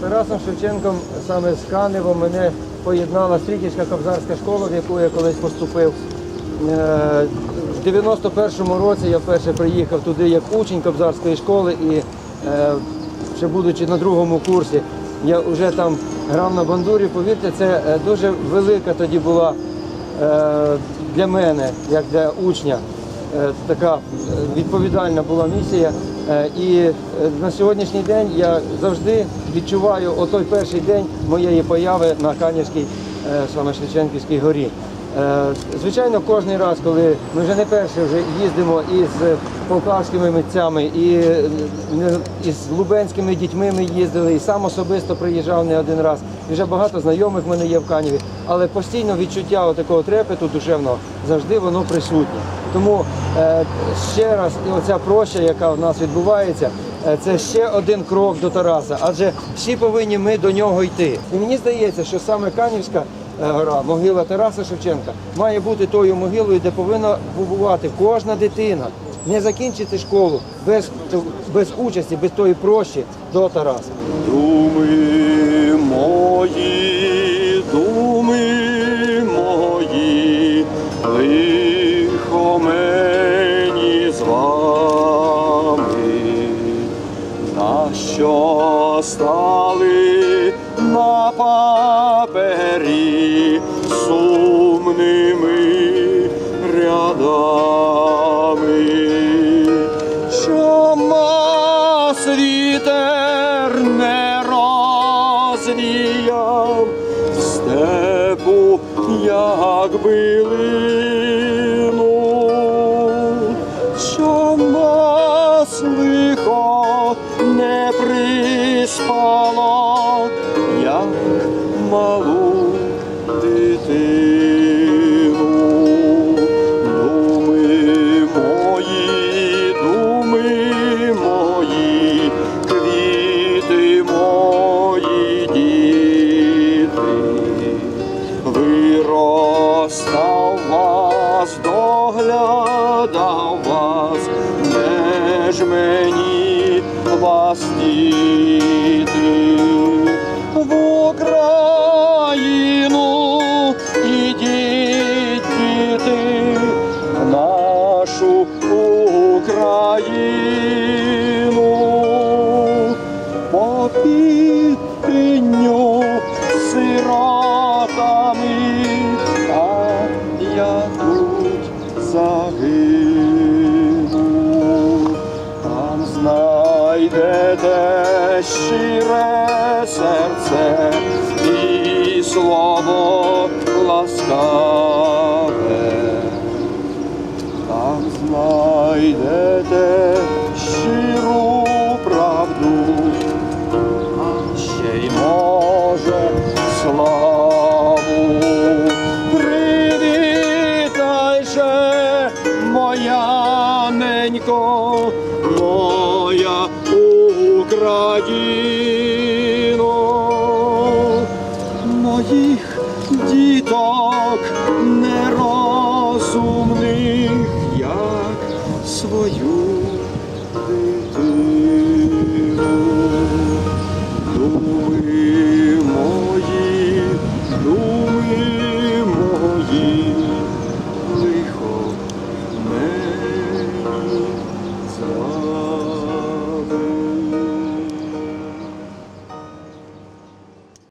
Тарасом Шевченком, саме з Каневом, мене поєднала Стрітівська кобзарська школа, в яку я колись поступив. Е, В 91-му році я вперше приїхав туди як учень кобзарської школи і ще будучи на другому курсі, я вже там грав на бандурі. Повірте, це е, дуже велика тоді була е, для мене, як для учня, така відповідальна була місія. І на сьогоднішній день я завжди відчуваю отой перший день моєї появи на Канівській е, саме Шевченківській горі. Е, Звичайно, кожен раз, коли ми вже не перше вже їздимо із полтавськими митцями, і е, із лубенськими дітьми ми їздили, і сам особисто приїжджав не один раз. І вже багато знайомих в мене є в Каніві, але постійно відчуття такого трепету душевного завжди воно присутнє. Тому ще раз, і оця проща, яка в нас відбувається, це ще один крок до Тараса, адже всі повинні ми до нього йти. І мені здається, що саме Канівська е, гора, могила Тараса Шевченка, має бути тою могилою, де повинна побувати кожна дитина. Не закінчити школу без, без участі, без тої прощі до Тараса. Думи мої, що стали на папері сумними рядами, що мас вітер не розвіяв степу, як билину, що нас лихо приспало, як малу дитину. Думи мої, думи мої, квіти мої діти, виростав вас, доглядав вас, не ж мені вас діти в Україну ідіть, діти, в нашу Україну по підпинню сиротами, а я тут загину. Знайдете щире серце і слово ласкаве. Там знайдете щиру правду, а ще й може славу. Привітай моя ненько, Україно, моїх діток нерозумних, як свою